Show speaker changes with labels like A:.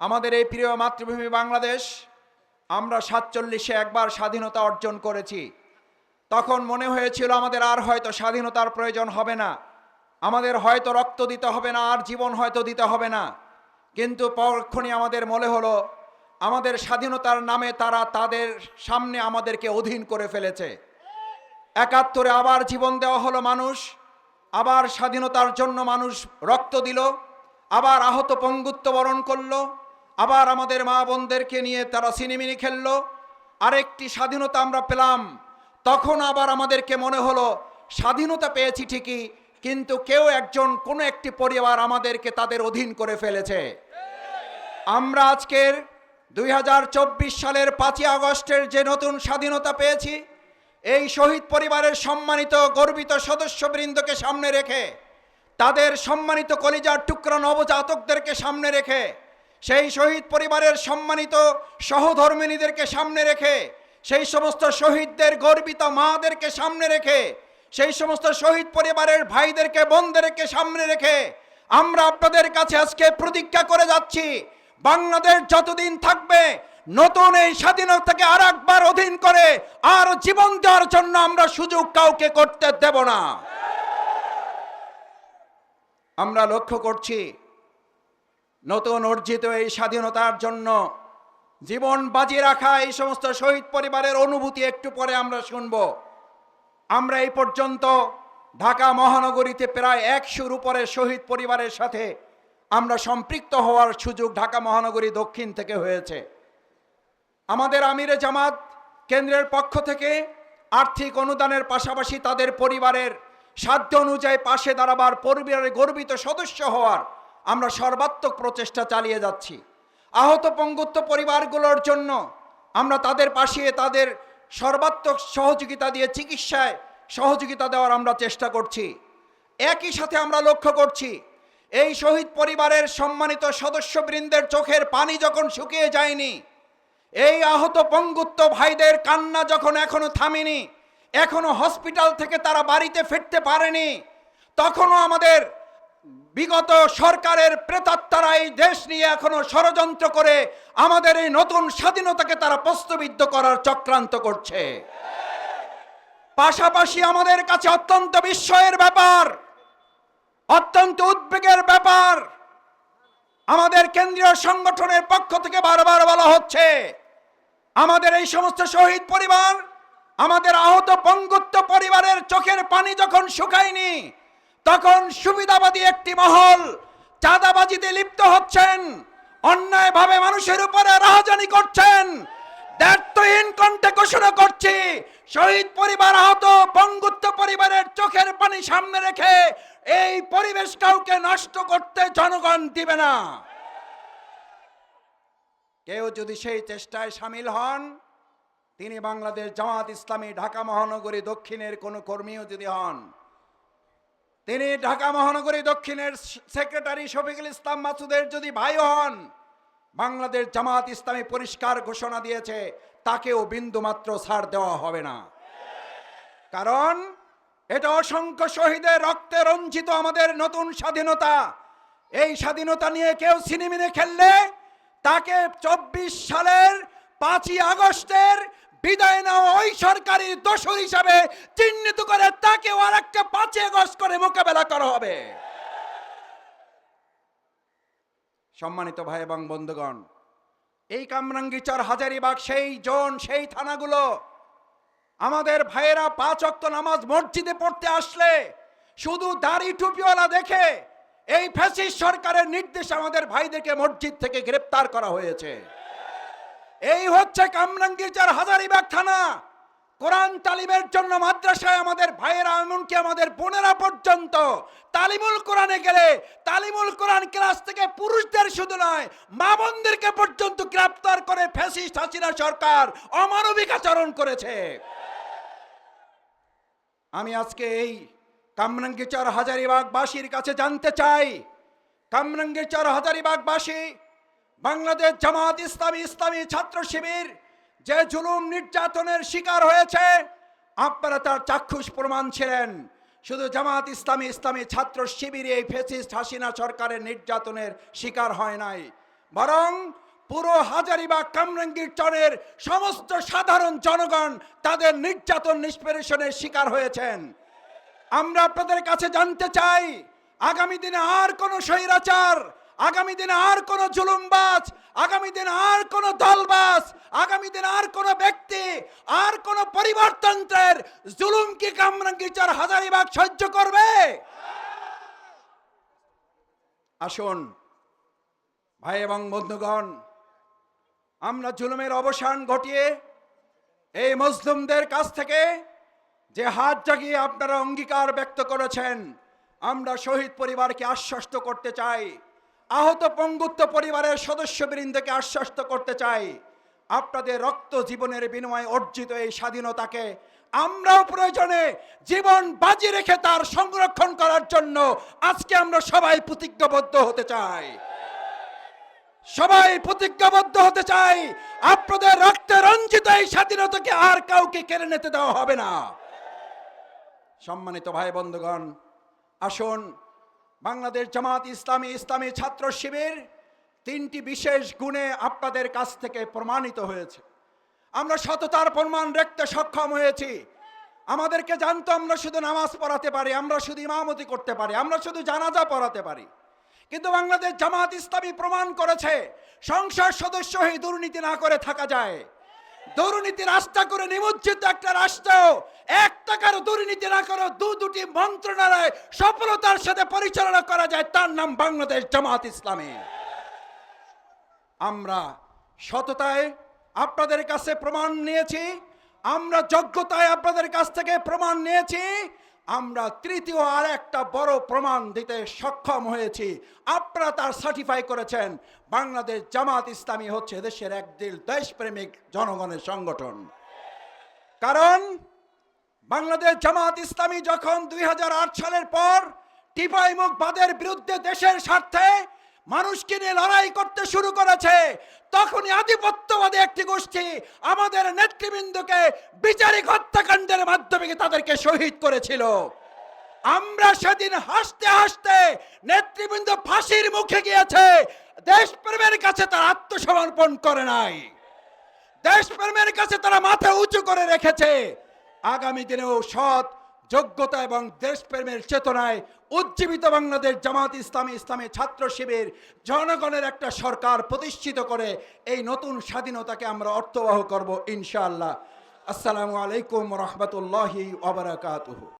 A: আমাদের এই প্রিয় মাতৃভূমি বাংলাদেশ, আমরা সাতচল্লিশে একবার স্বাধীনতা অর্জন করেছি। তখন মনে হয়েছিল আমাদের আর হয়তো স্বাধীনতার প্রয়োজন হবে না। আমাদের হয়তো রক্ত দিতে হবে না, আর জীবন হয়তো দিতে হবে না। কিন্তু পরক্ষণই আমাদের মনে হলো, আমাদের স্বাধীনতার নামে তারা তাদের সামনে আমাদেরকে অধীন করে ফেলেছে। একাত্তরে আবার জীবন দেওয়া হলো মানুষ, আবার স্বাধীনতার জন্য মানুষ রক্ত দিল, আবার আহত পঙ্গুত্ব বরণ করল আবার আমাদের মা বোনদেরকে নিয়ে তারা সিনেমিনি খেললো, আরেকটি স্বাধীনতা আমরা পেলাম। তখন আবার আমাদেরকে মনে হলো, স্বাধীনতা পেয়েছি ঠিকই, কিন্তু কেউ একজন কোনো একটি পরিবার আমাদেরকে তাদের অধীন করে ফেলেছে। আমরা আজকের দুই হাজার চব্বিশ সালের পাঁচই আগস্টের যে নতুন স্বাধীনতা পেয়েছি, এই শহীদ পরিবারের সম্মানিত গর্বিত সদস্যবৃন্দকে সামনে রেখে, তাদের সম্মানিত কলিজার টুকরা নবজাতকদেরকে সামনে রেখে সেই শহীদ পরিবারের সম্মানিত সহধর্মিনীদেরকে সামনে রেখে, সেই সমস্ত শহীদদের গর্বিত মাদেরকে সামনে রেখে, সেই সমস্ত শহীদ পরিবারের ভাইদেরকে, বোনদেরকে সামনে রেখে আমরা আপনাদের কাছে আজকে প্রতিজ্ঞা করে যাচ্ছি। বাংলাদেশ যতদিন থাকবে, নতুন এই স্বাধীনতাকে আর একবার অধীন করে আর জীবন দেওয়ার জন্য আমরা সুযোগ কাউকে করতে দেব না। আমরা লক্ষ্য করছি নতুন অর্জিত এই স্বাধীনতার জন্য জীবন বাজি রাখা এই সমস্ত শহীদ পরিবারের অনুভূতি একটু পরে আমরা শুনব। আমরা এই পর্যন্ত ঢাকা মহানগরীতে প্রায় একশোর উপরে শহীদ পরিবারের সাথে আমরা সম্পৃক্ত হওয়ার সুযোগ ঢাকা মহানগরী দক্ষিণ থেকে হয়েছে। আমাদের আমিরে জামাত কেন্দ্রের পক্ষ থেকে আর্থিক অনুদানের পাশাপাশি তাদের পরিবারের সাধ্য অনুযায়ী পাশে দাঁড়াবার পরিবারের গর্বিত সদস্য হওয়ার আমরা সর্বাত্মক প্রচেষ্টা চালিয়ে যাচ্ছি। আহত পঙ্গুত্ব পরিবারগুলোর জন্য আমরা তাদের পাশে তাদের সর্বাত্মক সহযোগিতা দিয়ে চিকিৎসায় সহযোগিতা দেওয়ার আমরা চেষ্টা করছি। একই সাথে আমরা লক্ষ্য করছি, এই শহীদ পরিবারের সম্মানিত সদস্যবৃন্দের চোখের পানি যখন শুকিয়ে যায়নি, এই আহত পঙ্গুত্ব ভাইদের কান্না যখন এখনও থামেনি, এখনও হসপিটাল থেকে তারা বাড়িতে ফিরতে পারেনি, তখনও আমাদের বিগত সরকারের প্রেতাত্মারা এই দেশ নিয়ে এখনও ষড়যন্ত্র করে আমাদের এই নতুন স্বাধীনতাকে তারা প্রস্তবিদ্ধ করার চক্রান্ত করছে। পাশাপাশি আমাদের কাছে অত্যন্ত বিস্ময়ের ব্যাপার, অত্যন্ত উদ্বেগের ব্যাপার, আমাদের কেন্দ্রীয় সংগঠনের পক্ষ থেকে বারবার বলা হচ্ছে, আমাদের এই সমস্ত শহীদ পরিবার, আমাদের আহত পঙ্গুত্ব পরিবারের চোখের পানি যখন শুকায়নি তখন সুবিধাবাদী একটি মহল চাঁদাবাজিতে লিপ্ত হচ্ছেন, অন্যায়ভাবে মানুষের উপরে রাহাজানি করছেন। দায়িত্বহীন কণ্ঠে ঘোষণা করছি, শহীদ পরিবার আহত পঙ্গুত্ব পরিবারের চোখের পানি সামনে রেখে এই পরিবেশ কাউকে নষ্ট করতে জনগণ দিবে না। কেউ যদি সেই চেষ্টায় সামিল হন, তিনি বাংলাদেশ জামাত ইসলামী ঢাকা মহানগরী দক্ষিণের কোনো কর্মীও যদি হন তিনি ঢাকা মহানগরী দক্ষিণের সেক্রেটারি শফিকুল ইসলাম মাসুদের যদি ভাই হন, বাংলাদেশ জামাত ইসলামী পরিষ্কার ঘোষণা দিয়েছে, তাকেও বিন্দু মাত্র ছাড় দেওয়া হবে না। কারণ এটা অসংখ্য শহীদের রক্তে রঞ্জিত আমাদের নতুন স্বাধীনতা। এই স্বাধীনতা নিয়ে কেউ সিনেমিনে খেললে তাকে চব্বিশ সালের পাঁচই আগস্টের বিদায় নেওয়া ওই সরকারি দোষর হিসাবে চিহ্নিত করে তাকে আর একটা পাঁচই আগস্ট করে মোকাবেলা করা হবে। সম্মানিত ভাই এবং বন্ধুগণ, এই কামরাঙ্গিচর হাজারিবাগ সেই জোন, সেই থানাগুলো, আমাদের ভাইয়েরা পাঁচ অক্ত নামাজ মসজিদে পড়তে আসলে শুধু দাড়ি টুপিওয়ালা দেখে এই ফ্যাসিস্ট সরকারের নির্দেশে আমাদের ভাইদেরকে মসজিদ থেকে গ্রেপ্তার করা হয়েছে। এই হচ্ছে কামরাঙ্গীরচার হাজারিবাগ থানা। কোরআন তালিমের জন্য মাদ্রাসায় আমাদের ভাইয়েরা এমনকি আমাদের বোনেরা পর্যন্ত। তালিমুল কোরআনে গেলে তালিমুল কোরআন ক্লাস থেকে পুরুষদের শুধু নয়, মা বোনদেরকে পর্যন্ত গ্রেপ্তার করে ফ্যাসিস্ট হাসিনা সরকার অমানবিক আচরণ করেছে। আমি আজকে এই কামরাঙ্গীচর হাজারিবাগবাসীর কাছে জানতে চাই। কামরাঙ্গীচর হাজারিবাগবাসী বাংলাদেশ জামাত ইসলামী ইসলামী ছাত্র শিবির যে জুলুম নির্যাতনের শিকার হয়েছে, আপনারা তার চাক্ষুষ প্রমাণ ছিলেন। শুধু জামাত ইসলামী ইসলামী ছাত্র শিবির এই ফেসিস্ট হাসিনা সরকারের নির্যাতনের শিকার হয় নাই। বরং পুরো হাজারিবাগ কামরাঙ্গীর চরের সমস্ত সাধারণ জনগণ তাদের নির্যাতন নিষ্পেষণের শিকার হয়েছেন। আমরা আপনাদের কাছে জানতে চাই, আগামী দিনে আর কোন স্বৈরাচার আগামী দিনে আর কোন জুলুমবাজ, আগামী দিনে আর কোন দলবাজ, আগামী দিনে আর কোন ব্যক্তি, আর কোন পরিবারতন্ত্রের জুলুম কি কামরাঙ্গীচার হাজারিবাগ সহ্য করবে? আসুন, ভাই এবং বন্ধুগণ, আমরা জুলুমের অবসান ঘটিয়ে এই মুসলিমদের কাছ থেকে যে হাত জাগিয়ে আপনারা অঙ্গীকার ব্যক্ত করেছেন, আমরা শহীদ পরিবারকে আশ্বস্ত করতে চাই। আহত পঙ্গুত্ব পরিবারের সদস্যবৃন্দকে আশ্বস্ত করতে চাই। আপনাদের রক্ত জীবনের বিনিময়ে অর্জিত এই স্বাধীনতাকে আমরাও প্রয়োজনে জীবন বাজি রেখে তার সংরক্ষণ করার জন্য আজকে আমরা সবাই প্রতিজ্ঞাবদ্ধ হতে চাই। সবাই প্রতিজ্ঞাবদ্ধ হতে চাই, আপনাদের রক্তে রঞ্জিত এই স্বাধীনতাকে আর কাউকে কেড়ে নিতে দেওয়া হবে না। সম্মানিত ভাই বন্ধুগণ, আসুন বাংলাদেশ জামাত ইসলামী ইসলামী ছাত্র শিবির তিনটি বিশেষ গুণে আপনাদের কাছ থেকে প্রমাণিত হয়েছে। আমরা সততার প্রমাণ রাখতে সক্ষম হয়েছি। আমাদেরকে জানতো আমরা শুধু নামাজ পড়াতে পারি, আমরা শুধু ইমামতি করতে পারি, আমরা শুধু জানাজা পড়াতে পারি। কিন্তু বাংলাদেশ জামাত ইসলামী প্রমাণ করেছে, সংসদ সদস্য হয়ে দুর্নীতি না করে থাকা যায়। দুর্নীতি রাস্তা করে নিমজ্জিত একটা রাষ্ট্র এক টাকার দুর্নীতি না করে দু দুটি মন্ত্রণালয় সফলতার সাথে পরিচালনা করা যায়, তার নাম বাংলাদেশ জামাত ইসলামী। আমরা সততায় আপনাদের কাছে প্রমাণ নিয়েছি, আমরা যোগ্যতায় আপনাদের কাছ থেকে প্রমাণ নিয়েছি, আমরা তৃতীয় আর একটা বড় প্রমাণ দিতে সক্ষম হয়েছি। আপনারা তার সার্টিফাই করেছেন, বাংলাদেশ জামাত ইসলামী হচ্ছে দেশের একদিল দেশপ্রেমিক জনগণের সংগঠন। কারণ বাংলাদেশ জামাত ইসলামী যখন দুই হাজার আট সালের পর টিপাই মুখবাদের বিরুদ্ধে দেশের স্বার্থে মানুষকে নিয়ে লড়াই করতে শুরু করেছে, তখনই আধিপত্যবাদী একটি গোষ্ঠী আমাদের নেতৃবৃন্দকে বিচারিক হত্যাকাণ্ডের মাধ্যমে তাদেরকে শহীদ করেছিল। আমরা সেদিন হাসতে হাসতে নেতৃবৃন্দ ফাঁসির মুখে গিয়েছে, দেশপ্রেমের কাছে তার আত্মসমর্পণ করে নাই। দেশপ্রেমের কাছে তারা মাথা উঁচু করে রেখেছে আগামী দিনেও সৎ, যোগ্যতা এবং দেশপ্রেমের চেতনায় উজ্জীবিত বাংলাদেশ জামাত ইসলামী ইসলামী ছাত্র শিবির জনগণের একটা সরকার প্রতিষ্ঠিত করে এই নতুন স্বাধীনতাকে আমরা অর্থবাহ করব ইনশাআল্লাহ। আসসালামু আলাইকুম রহমতুল্লাহি ওবরাকাতুহু